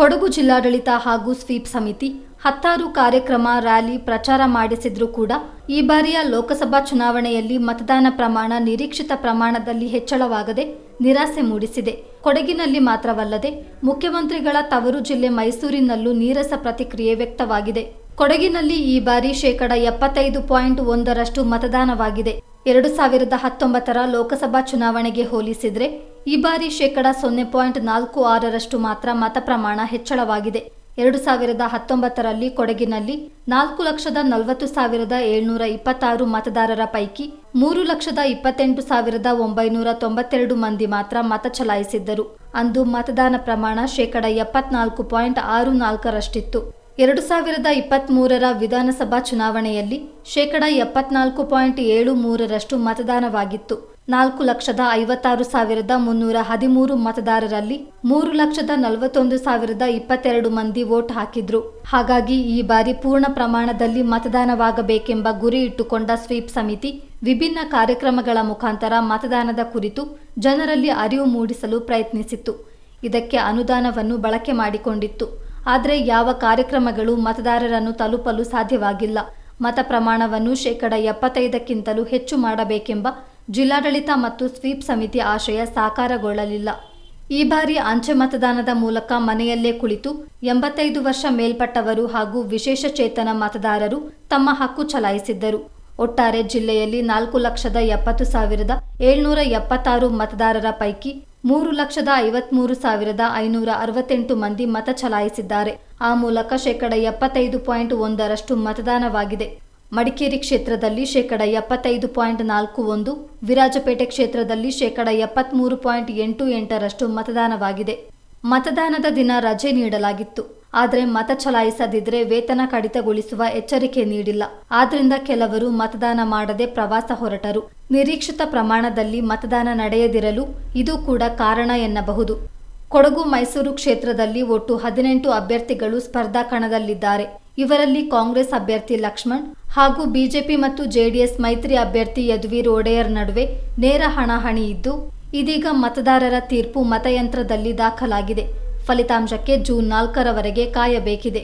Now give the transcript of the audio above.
ಕೊಡಗು ಜಿಲ್ಲಾಡಳಿತ ಹಾಗೂ ಸ್ವೀಪ್ ಸಮಿತಿ ಹತ್ತಾರು ಕಾರ್ಯಕ್ರಮ ರ್ಯಾಲಿ ಪ್ರಚಾರ ಮಾಡಿಸಿದ್ರೂ ಕೂಡ ಈ ಬಾರಿಯ ಲೋಕಸಭಾ ಚುನಾವಣೆಯಲ್ಲಿ ಮತದಾನ ಪ್ರಮಾಣ ನಿರೀಕ್ಷಿತ ಪ್ರಮಾಣದಲ್ಲಿ ಹೆಚ್ಚಳವಾಗದೆ ನಿರಾಸೆ ಮೂಡಿಸಿದೆ. ಕೊಡಗಿನಲ್ಲಿ ಮಾತ್ರವಲ್ಲದೆ ಮುಖ್ಯಮಂತ್ರಿಗಳ ತವರು ಜಿಲ್ಲೆ ಮೈಸೂರಿನಲ್ಲೂ ನೀರಸ ಪ್ರತಿಕ್ರಿಯೆ ವ್ಯಕ್ತವಾಗಿದೆ. ಕೊಡಗಿನಲ್ಲಿ ಈ ಬಾರಿ ಶೇಕಡ ಎಪ್ಪತ್ತೈದು ಪಾಯಿಂಟ್ ಒಂದರಷ್ಟು ಮತದಾನವಾಗಿದೆ. ಎರಡು ಸಾವಿರದ ಹತ್ತೊಂಬತ್ತರ ಲೋಕಸಭಾ ಚುನಾವಣೆಗೆ ಹೋಲಿಸಿದ್ರೆ ಈ ಬಾರಿ ಶೇಕಡ ಸೊನ್ನೆ ಪಾಯಿಂಟ್ ನಾಲ್ಕು ಆರರಷ್ಟು ಮಾತ್ರ ಮತ ಪ್ರಮಾಣ ಹೆಚ್ಚಳವಾಗಿದೆ. ಎರಡು ಸಾವಿರದ ಹತ್ತೊಂಬತ್ತರಲ್ಲಿ ಕೊಡಗಿನಲ್ಲಿ ನಾಲ್ಕು ಲಕ್ಷದ ನಲವತ್ತು ಸಾವಿರದ ಏಳ್ನೂರ ಇಪ್ಪತ್ತಾರು ಮತದಾರರ ಪೈಕಿ ಮೂರು ಲಕ್ಷದ ಇಪ್ಪತ್ತೆಂಟು ಸಾವಿರದ ಒಂಬೈನೂರ ತೊಂಬತ್ತೆರಡು ಮಂದಿ ಮಾತ್ರ ಮತ ಚಲಾಯಿಸಿದ್ದರು. ಅಂದು ಮತದಾನ ಪ್ರಮಾಣ ಶೇಕಡ ಎಪ್ಪತ್ನಾಲ್ಕು ಪಾಯಿಂಟ್ ಆರು ನಾಲ್ಕರಷ್ಟಿತ್ತು. ಎರಡು ಸಾವಿರದ ಇಪ್ಪತ್ತ್ಮೂರರ ವಿಧಾನಸಭಾ ಚುನಾವಣೆಯಲ್ಲಿ ಶೇಕಡ ಎಪ್ಪತ್ನಾಲ್ಕು ಪಾಯಿಂಟ್ ಏಳು ಮೂರರಷ್ಟು ಮತದಾನವಾಗಿತ್ತು. ನಾಲ್ಕು ಲಕ್ಷದ ಐವತ್ತಾರು ಸಾವಿರದ ಮುನ್ನೂರ ಹದಿಮೂರು ಮತದಾರರಲ್ಲಿ ಮೂರು ಲಕ್ಷದ ನಲವತ್ತೊಂದು ಸಾವಿರದ ಇಪ್ಪತ್ತೆರಡು ಮಂದಿ ವೋಟ್ ಹಾಕಿದ್ರು. ಹಾಗಾಗಿ ಈ ಬಾರಿ ಪೂರ್ಣ ಪ್ರಮಾಣದಲ್ಲಿ ಮತದಾನವಾಗಬೇಕೆಂಬ ಗುರಿ ಇಟ್ಟುಕೊಂಡ ಸ್ವೀಪ್ ಸಮಿತಿ ವಿಭಿನ್ನ ಕಾರ್ಯಕ್ರಮಗಳ ಮುಖಾಂತರ ಮತದಾನದ ಕುರಿತು ಜನರಲ್ಲಿ ಅರಿವು ಮೂಡಿಸಲು ಪ್ರಯತ್ನಿಸಿತ್ತು. ಇದಕ್ಕೆ ಅನುದಾನವನ್ನು ಬಳಕೆ ಮಾಡಿಕೊಂಡಿತ್ತು. ಆದರೆ ಯಾವ ಕಾರ್ಯಕ್ರಮಗಳು ಮತದಾರರನ್ನು ತಲುಪಲು ಸಾಧ್ಯವಾಗಿಲ್ಲ. ಮತ ಪ್ರಮಾಣವನ್ನು ಶೇಕಡ ಎಪ್ಪತ್ತೈದಕ್ಕಿಂತಲೂ ಹೆಚ್ಚು ಮಾಡಬೇಕೆಂಬ ಜಿಲ್ಲಾಡಳಿತ ಮತ್ತು ಸ್ವೀಪ್ ಸಮಿತಿ ಆಶಯ ಸಾಕಾರಗೊಳ್ಳಲಿಲ್ಲ. ಈ ಬಾರಿ ಅಂಚೆ ಮತದಾನದ ಮೂಲಕ ಮನೆಯಲ್ಲೇ ಕುಳಿತು ಎಂಬತ್ತೈದು ವರ್ಷ ಮೇಲ್ಪಟ್ಟವರು ಹಾಗೂ ವಿಶೇಷ ಚೇತನ ಮತದಾರರು ತಮ್ಮ ಹಕ್ಕು ಚಲಾಯಿಸಿದ್ದರು. ಒಟ್ಟಾರೆ ಜಿಲ್ಲೆಯಲ್ಲಿ ನಾಲ್ಕು ಲಕ್ಷದ ಎಪ್ಪತ್ತು ಸಾವಿರದ ಏಳ್ನೂರ ಎಪ್ಪತ್ತಾರು ಮತದಾರರ ಪೈಕಿ ಮೂರು ಲಕ್ಷದ ಐವತ್ಮೂರು ಸಾವಿರದ ಐನೂರ ಅರವತ್ತೆಂಟು ಮಂದಿ ಮತ ಚಲಾಯಿಸಿದ್ದಾರೆ. ಆ ಮೂಲಕ ಶೇಕಡ ಎಪ್ಪತ್ತೈದು ಪಾಯಿಂಟ್ ಒಂದರಷ್ಟು ಮತದಾನವಾಗಿದೆ. ಮಡಿಕೇರಿ ಕ್ಷೇತ್ರದಲ್ಲಿ ಶೇಕಡ ಎಪ್ಪತ್ತೈದು ಪಾಯಿಂಟ್ ನಾಲ್ಕು ಒಂದು, ವಿರಾಜಪೇಟೆ ಕ್ಷೇತ್ರದಲ್ಲಿ ಶೇಕಡ ಎಪ್ಪತ್ಮೂರು ಪಾಯಿಂಟ್ ಎಂಟು ಎಂಟರಷ್ಟು ಮತದಾನವಾಗಿದೆ. ಮತದಾನದ ದಿನ ರಜೆ ನೀಡಲಾಗಿತ್ತು. ಆದರೆ ಮತ ಚಲಾಯಿಸದಿದ್ರೆ ವೇತನ ಕಡಿತಗೊಳಿಸುವ ಎಚ್ಚರಿಕೆ ನೀಡಿಲ್ಲ. ಆದ್ರಿಂದ ಕೆಲವರು ಮತದಾನ ಮಾಡದೆ ಪ್ರವಾಸ ಹೊರಟರು. ನಿರೀಕ್ಷಿತ ಪ್ರಮಾಣದಲ್ಲಿ ಮತದಾನ ನಡೆಯದಿರಲು ಇದು ಕೂಡ ಕಾರಣ ಎನ್ನಬಹುದು. ಕೊಡಗು ಮೈಸೂರು ಕ್ಷೇತ್ರದಲ್ಲಿ ಒಟ್ಟು ಹದಿನೆಂಟು ಅಭ್ಯರ್ಥಿಗಳು ಸ್ಪರ್ಧಾ ಕಣದಲ್ಲಿದ್ದಾರೆ. ಇವರಲ್ಲಿ ಕಾಂಗ್ರೆಸ್ ಅಭ್ಯರ್ಥಿ ಲಕ್ಷ್ಮಣ್ ಹಾಗೂ ಬಿಜೆಪಿ ಮತ್ತು ಜೆಡಿಎಸ್ ಮೈತ್ರಿ ಅಭ್ಯರ್ಥಿ ಯದುವೀರ್ ಒಡೆಯರ್ ನಡುವೆ ನೇರ ಹಣಾಹಣಿ ಇದ್ದು, ಇದೀಗ ಮತದಾರರ ತೀರ್ಪು ಮತಯಂತ್ರದಲ್ಲಿ ದಾಖಲಾಗಿದೆ. ಫಲಿತಾಂಶಕ್ಕೆ ಜೂನ್ ನಾಲ್ಕರವರೆಗೆ ಕಾಯಬೇಕಿದೆ.